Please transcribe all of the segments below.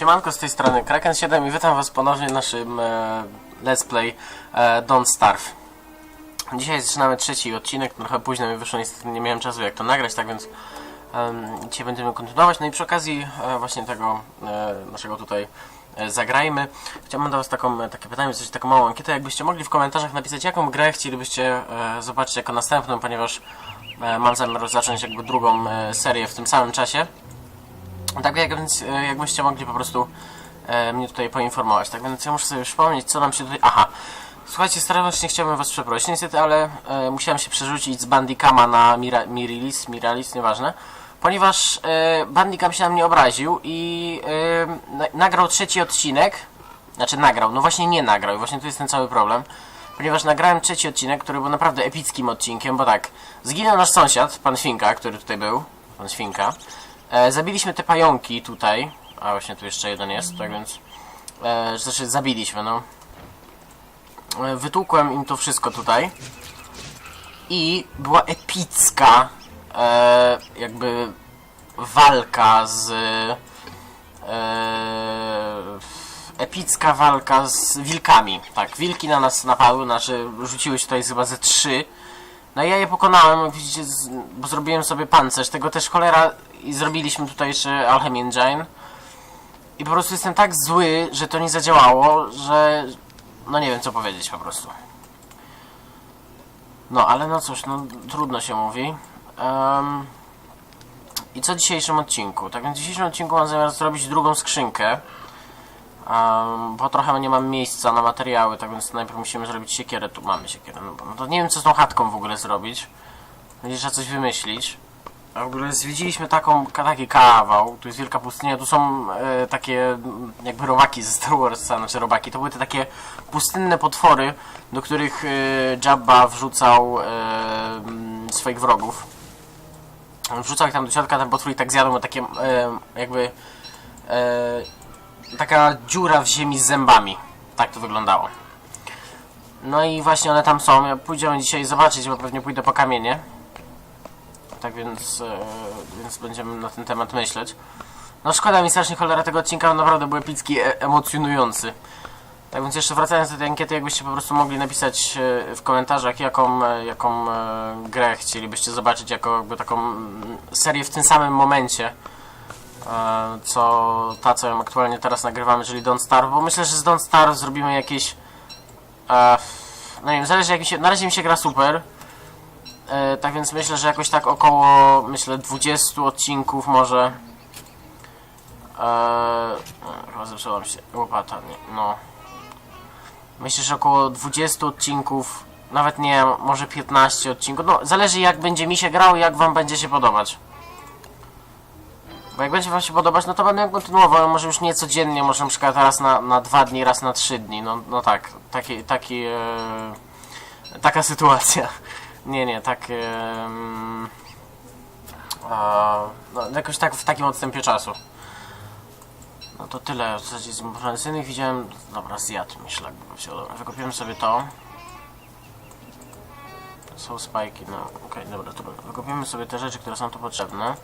Siemanko z tej strony Kraken7 i witam was ponownie w naszym e, Let's Play e, Don't Starve. Dzisiaj zaczynamy trzeci odcinek, trochę późno mi wyszło, niestety nie miałem czasu jak to nagrać, tak więc em, dzisiaj będziemy kontynuować. No i przy okazji e, właśnie tego e, naszego tutaj e, zagrajmy. Chciałbym do was taką, e, takie pytanie, coś taką małą ankietę, jakbyście mogli w komentarzach napisać jaką grę chcielibyście e, zobaczyć jako następną, ponieważ e, mam zamiar zacząć jakby drugą e, serię w tym samym czasie. Tak więc, e, jakbyście mogli po prostu e, mnie tutaj poinformować. Tak więc ja muszę sobie przypomnieć, co nam się tutaj... Aha! Słuchajcie, starannie chciałbym was przeprosić, niestety, ale e, musiałem się przerzucić z Bandicama na Mira, Mirilis, Miralis, nieważne, ponieważ e, Bandicam się na mnie obraził i e, na, nagrał trzeci odcinek, znaczy nagrał, no właśnie nie nagrał i właśnie tu jest ten cały problem, ponieważ nagrałem trzeci odcinek, który był naprawdę epickim odcinkiem, bo tak, zginął nasz sąsiad, pan Świnka, który tutaj był, pan Świnka, E, zabiliśmy te pająki tutaj. A właśnie tu jeszcze jeden jest, tak więc. E, znaczy zabiliśmy, no. E, wytłukłem im to wszystko tutaj. I była epicka e, jakby walka z. E, epicka walka z wilkami. Tak, wilki na nas napadły, znaczy rzuciły się tutaj chyba ze trzy. No ja je pokonałem, widzicie, z, bo zrobiłem sobie pancerz, tego też cholera i zrobiliśmy tutaj jeszcze Alchemy Engine. I po prostu jestem tak zły, że to nie zadziałało, że no nie wiem co powiedzieć po prostu. No ale no cóż, no trudno się mówi. Em, I co w dzisiejszym odcinku? Tak więc w dzisiejszym odcinku mam zamiar zrobić drugą skrzynkę. Um, bo trochę nie mam miejsca na materiały, tak więc najpierw musimy zrobić siekierę. Tu mamy siekierę. No, no to nie wiem co z tą chatką w ogóle zrobić. Będzie trzeba coś wymyślić. A w ogóle zwiedziliśmy taką, taki kawał. Tu jest wielka pustynia, tu są e, takie mm, jakby robaki ze Star Warsa, znaczy robaki. To były te takie pustynne potwory, do których e, Jabba wrzucał e, mm, swoich wrogów. Wrzucał ich tam do środka, ten potwór i tak zjadł, takie e, jakby e, taka dziura w ziemi z zębami. Tak to wyglądało. No i właśnie one tam są. Ja pójdziemy dzisiaj zobaczyć, bo pewnie pójdę po kamienie. Tak więc, e, więc będziemy na ten temat myśleć. No szkoda mi strasznie cholera tego odcinka, on naprawdę był epicki, e emocjonujący. Tak więc jeszcze wracając do tej ankiety, jakbyście po prostu mogli napisać e, w komentarzach, jaką, e, jaką e, grę chcielibyście zobaczyć, jako jakby taką mm, serię w tym samym momencie co ta, co ją aktualnie teraz nagrywamy, czyli Don't Starve, bo myślę, że z Don't Starve zrobimy jakieś e, no nie wiem, zależy jak mi się, na razie mi się gra super. E, tak więc myślę, że jakoś tak około myślę 20 odcinków może. E, chyba zepsuła mi się łopata, nie, no. Myślę, że około 20 odcinków nawet nie, może 15 odcinków, no zależy jak będzie mi się grał i jak wam będzie się podobać bo jak będzie wam się podobać, no to będę kontynuował, może już nie codziennie, może na przykład raz na, na dwa dni, raz na trzy dni, no, no tak, taki, taki, e, taka sytuacja. Nie, nie, tak, e, mm, no, jakoś tak w takim odstępie czasu. No to tyle, w zasadzie z informacyjnych widziałem, dobra, zjadł mi szlak, bo się, dobra, wykopiłem sobie to. Są spajki, no okej, dobra, to wykopiemy sobie te rzeczy, które są tu potrzebne.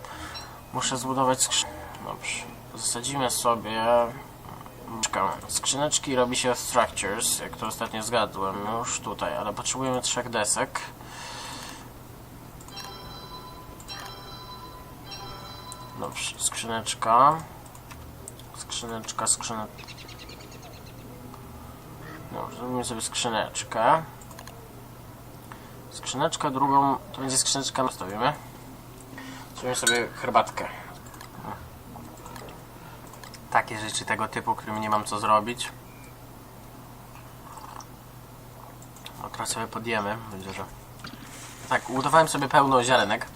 Muszę zbudować skrzynkę. Dobrze. Zasadzimy sobie... Czekamy. Skrzyneczki robi się w structures, jak to ostatnio zgadłem już tutaj, ale potrzebujemy trzech desek. Dobrze, skrzyneczka. Skrzyneczka, skrzyneczka. Dobrze, zrobimy sobie skrzyneczkę. Skrzyneczkę drugą, to będzie skrzyneczka, nastawimy. Zrobimy sobie herbatkę. Takie rzeczy tego typu, którymi nie mam co zrobić. No teraz sobie podjemy, będzie, że... Tak, udawałem sobie pełno zielenek.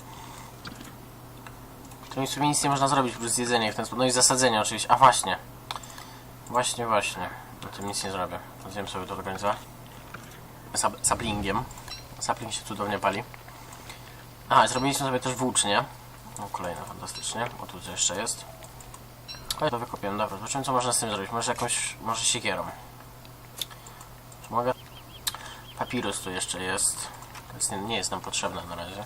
Którymi sobie nic nie można zrobić, plus jedzenie w ten sposób. No i zasadzenie oczywiście. A właśnie. Właśnie, właśnie. Na tym nic nie zrobię. Zjem sobie to do końca. Sap saplingiem. Sapling się cudownie pali. Aha, zrobiliśmy sobie też włócznie. No kolejna, fantastycznie. O tu co jeszcze jest. Ale to wykopiłem, dobra. Zobaczymy co można z tym zrobić. Może jakąś, może siekierą. Czy mogę? Papirus tu jeszcze jest. Jest nie, nie jest nam potrzebne na razie.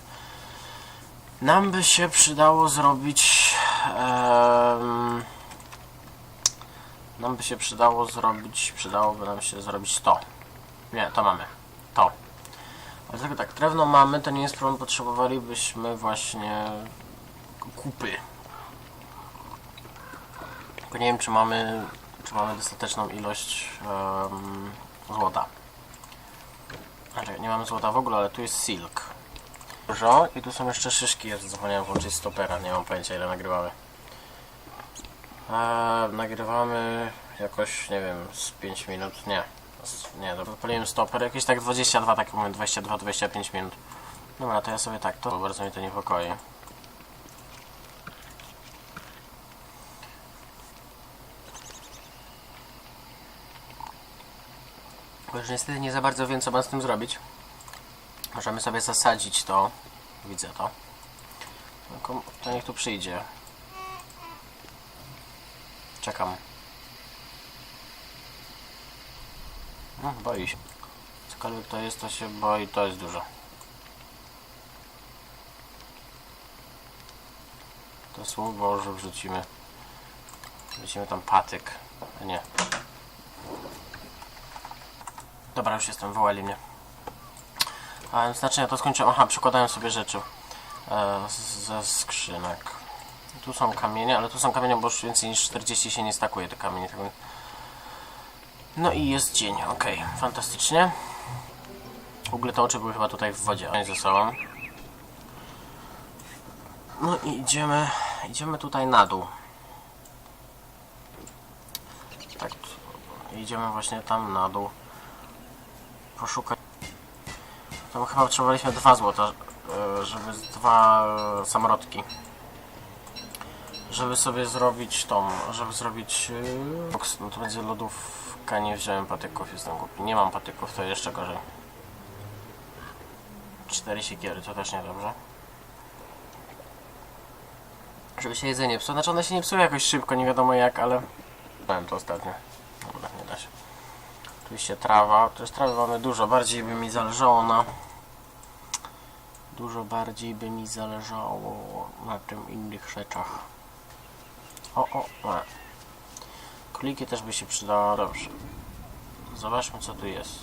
Nam by się przydało zrobić... em, Nam by się przydało zrobić, przydałoby nam się zrobić to. Nie, to mamy. To. Ale tylko tak, drewno mamy, to nie jest problem, potrzebowalibyśmy właśnie kupy. Tylko nie wiem, czy mamy, czy mamy dostateczną ilość em, złota. Znaczy, nie mamy złota w ogóle, ale tu jest silk. Dużo i tu są jeszcze szyszki, ja zapomniałem włączyć stopera, nie mam pojęcia ile nagrywamy. Eee, nagrywamy jakoś, nie wiem, z 5 minut, nie. Nie, to podpaliłem stoper, jakieś tak 22, tak mówię, 22-25 minut. Dobra, to ja sobie tak, to bardzo mnie to niepokoi. Bo już niestety nie za bardzo wiem, co mam z tym zrobić. Możemy sobie zasadzić to. Widzę to. Tylko To niech tu przyjdzie. Czekam. No, boi się. Cokolwiek to jest, to się boi, to jest dużo. To słowo, że wrzucimy. Wrzucimy tam patyk. Nie. Dobra, już jestem, wołali mnie. A znaczy ja to skończyłem. Aha, przykładałem sobie rzeczy e, ze skrzynek. Tu są kamienie, ale tu są kamienie, bo już więcej niż 40 się nie stakuje te kamienie. tak więc- No i jest dzień, okej, fantastycznie. W ogóle te oczy były chyba tutaj w wodzie ze sobą. No i idziemy, idziemy tutaj na dół. Tak, idziemy właśnie tam na dół. Poszukać. Tam chyba potrzebowaliśmy dwa złota, e, żeby dwa e, samolotki. Żeby sobie zrobić tą, żeby zrobić e, boks, no to będzie lodówka, nie wziąłem patyków, jestem głupi. Nie mam patyków, to jeszcze gorzej. Cztery siekiery, to też niedobrze. Żeby się jedzenie psuło, znaczy one się nie psują jakoś szybko, nie wiadomo jak, ale... Miałem to ostatnio. Dobra, nie da się. Oczywiście trawa, jest trawy mamy dużo, bardziej by mi zależało na... Dużo bardziej by mi zależało na tym innych rzeczach. O, o, e. Króliki też by się przydało, dobrze. Zobaczmy co tu jest.